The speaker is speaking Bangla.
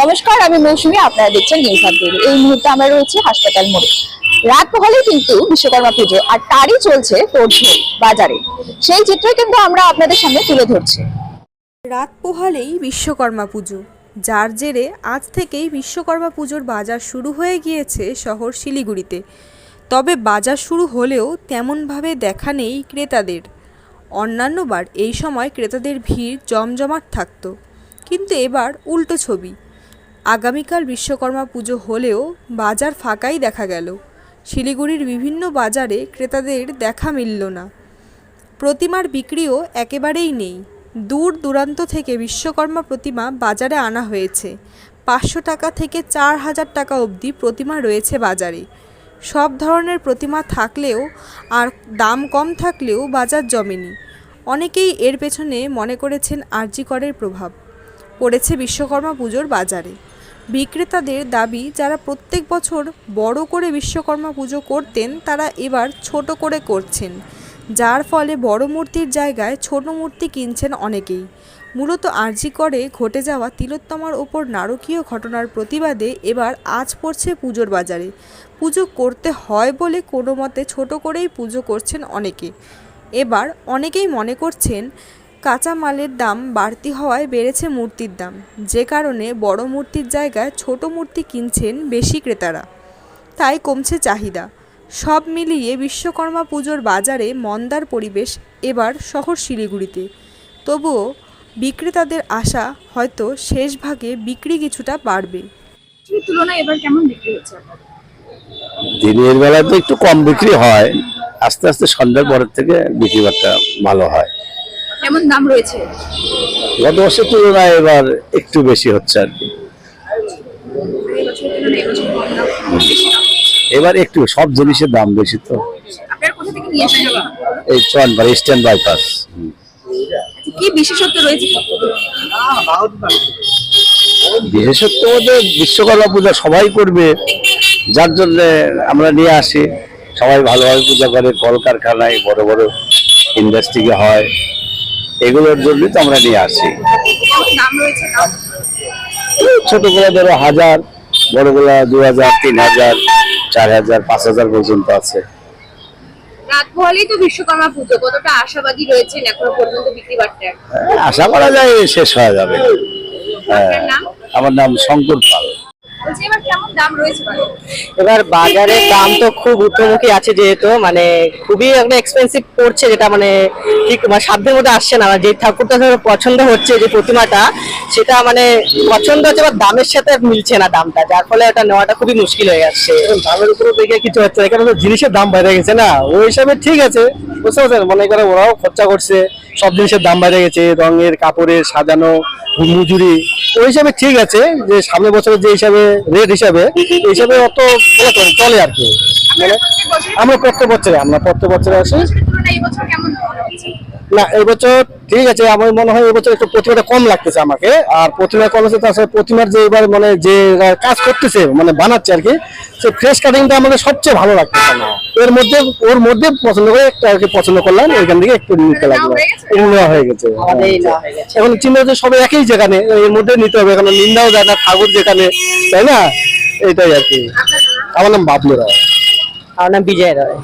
নমস্কার, আমি মৌসুমী, আপনারা দেখছেন নিউজ আপডেট এই মুহূর্তে আমরা রয়েছি হাসপাতাল মোড়ে। রাত পোহালেই কিন্তু বিশ্বকর্মা পুজো, আর তারই চলছে তোড়জোড় বাজারে। সেই চিত্রই কিন্তু আমরা আপনাদের সামনে তুলে ধরছি। রাত পোহালেই বিশ্বকর্মা পুজো। যার জেরে আজ থেকেই বিশ্বকর্মা পুজোর বাজার শুরু হয়ে গিয়েছে শহর শিলিগুড়িতে। তবে বাজার শুরু হলেও তেমনভাবে দেখা নেই ক্রেতাদের। অন্যান্যবার এই সময় ক্রেতাদের ভিড় জমজমাট থাকতো। কিন্তু এবার উল্টো ছবি। আগামীকাল বিশ্বকর্মা পুজো হলেও বাজার ফাঁকাই দেখা গেল। শিলিগুড়ির বিভিন্ন বাজারে ক্রেতাদের দেখা মিলল না। প্রতিমার বিক্রিও একেবারেই নেই। দূর দূরান্ত থেকে বিশ্বকর্মা প্রতিমা বাজারে আনা হয়েছে। পাঁচশো টাকা থেকে চার হাজার টাকা অবধি প্রতিমা রয়েছে বাজারে। সব ধরনের প্রতিমা থাকলেও আর দাম কম থাকলেও বাজার জমেনি। অনেকেই এর পেছনে মনে করেছেন আরজিকরের প্রভাব। পড়েছে বিশ্বকর্মা পুজোর বাজারে। বিক্রেতাদের দাবি, যারা প্রত্যেক বছর বড় করে বিশ্বকর্মা পুজো করতেন, তারা এবার ছোট করে করছেন। যার ফলে বড় মূর্তির জায়গায় ছোট মূর্তি কিনছেন অনেকেই। মূলত আরজি করে ঘটে যাওয়া তিলোত্তমার ওপর নারকীয় ঘটনার প্রতিবাদে এবার আজ পড়ছে পুজোর বাজারে। পুজো করতে হয় বলে কোনো মতে ছোট করেই পুজো করছেন অনেকে। এবার অনেকেই মনে করছেন কাঁচা মালের দাম বাড়তি হওয়ায় বেড়েছে মূর্তির দাম। যে কারণে বড় মূর্তির জায়গায় ছোট মূর্তি কিনছেন বেশি ক্রেতারা। তাই কমছে চাহিদা। সব মিলিয়ে বিশ্বকর্মা পুজোর বাজারে মন্দার পরিবেশ এবার শহর শিলিগুড়িতে। তবুও বিক্রেতাদের আশা হয়তো শেষ ভাগে বিক্রি কিছুটা বাড়বে। তুলনায় এবার কেমন বিক্রি হচ্ছে? দিনের বেলায় তো একটু কম বিক্রি হয়। আস্তে আস্তে সন্ধ্যার পরের থেকে বিক্রি বাট্টা ভালো হয়। কেমন দাম রয়েছে? গত বছর তুলনায় এবার একটু বেশি হচ্ছে আর কি। এবার একটু সব জিনিসের দাম বেশি তো। এই চনবার ইস্টার্ন বাইপাস কি বিশেষত্ব রয়েছে? বিশেষত্ব ওদের বিশ্বকর্মা পূজা সবাই করবে যার জন্য আমরা নিয়ে আসি। সবাই ভালোভাবে পূজা করে কলকারখানায় বড় বড় ইন্ডাস্ট্রিকে হয়। এগুলোর জন্যই তো আমরা নিয়ে আসি। ছোটগুলো ধরো হাজার বড়গুলা দু হাজার তিন হাজার চার হাজার পাঁচ হাজার পর্যন্ত আছে। তো বিশ্বকর্মা পুজো কতটা আশাবাদী রয়েছেন এখনও পর্যন্ত বিক্রি হ্যাঁ, আশা করা যায় শেষ হয়ে যাবে। হ্যাঁ নাম? আমার নাম শঙ্কর পাল। এবার কেমন দাম রয়েছে বাজারে? এবার বাজারের দাম তো খুব ঊর্ধ্বমুখী আছে যেহেতু মানে খুবই একটা এক্সপেন্সিভ পড়ছে যেটা মানে ঠিক মানে সাধ্যের মধ্যে আসছে না যে ঠাকুরটা ধরো পছন্দ হচ্ছে যে প্রতিমাটা সেটা মানে পছন্দ হচ্ছে বা দামের সাথে মিলছে না দামটা যার ফলে এটা নেওয়াটা খুবই মুশকিল হয়ে যাচ্ছে দামের উপরে দেখে কিছু হচ্ছে না। এখানে তো জিনিসের দাম বেড়ে গেছে না ওই হিসাবে ঠিক আছে বুঝতে পারছেন মনে করে ওরাও খরচা করছে সব জিনিসের দাম বেড়ে গেছে রঙের কাপড়ের সাজানো মজুরি। ওই হিসাবে ঠিক আছে যে সামনে বছরের যে হিসাবে রেট হিসাবে এই হিসাবে অত চলে- আর কি। মানে আমরা প্রত্যেক বছরে আমরা প্রত্যেক বছরে আসি। না এই বছর ঠিক আছে আমার মনে হয় এবছর একটু প্রতিমাটা কম লাগতেছে আমাকে। আর প্রতিমা কম আছে তার সাথে প্রতিমার যে এবার মানে যে কাজ করতেছে মানে বানাচ্ছে আর কি সে ফ্রেশ কাটিংটা আমাদের সবচেয়ে ভালো লাগতেছে না এর মধ্যে ওর মধ্যে পছন্দ করে একটা আর কি পছন্দ করলাম ওইখান থেকে একটু নিতে লাগল। নেওয়া হয়ে গেছে। হয়ে। এখন চিন্তা হচ্ছে সবাই একই যেখানে এর মধ্যে নিতে হবে এখন নিন্দাও যায় না ঠাকুর যেখানে তাই না? এটাই আর কি। আমার নাম বাবলু রায়। আমার নাম বিজয় রায়।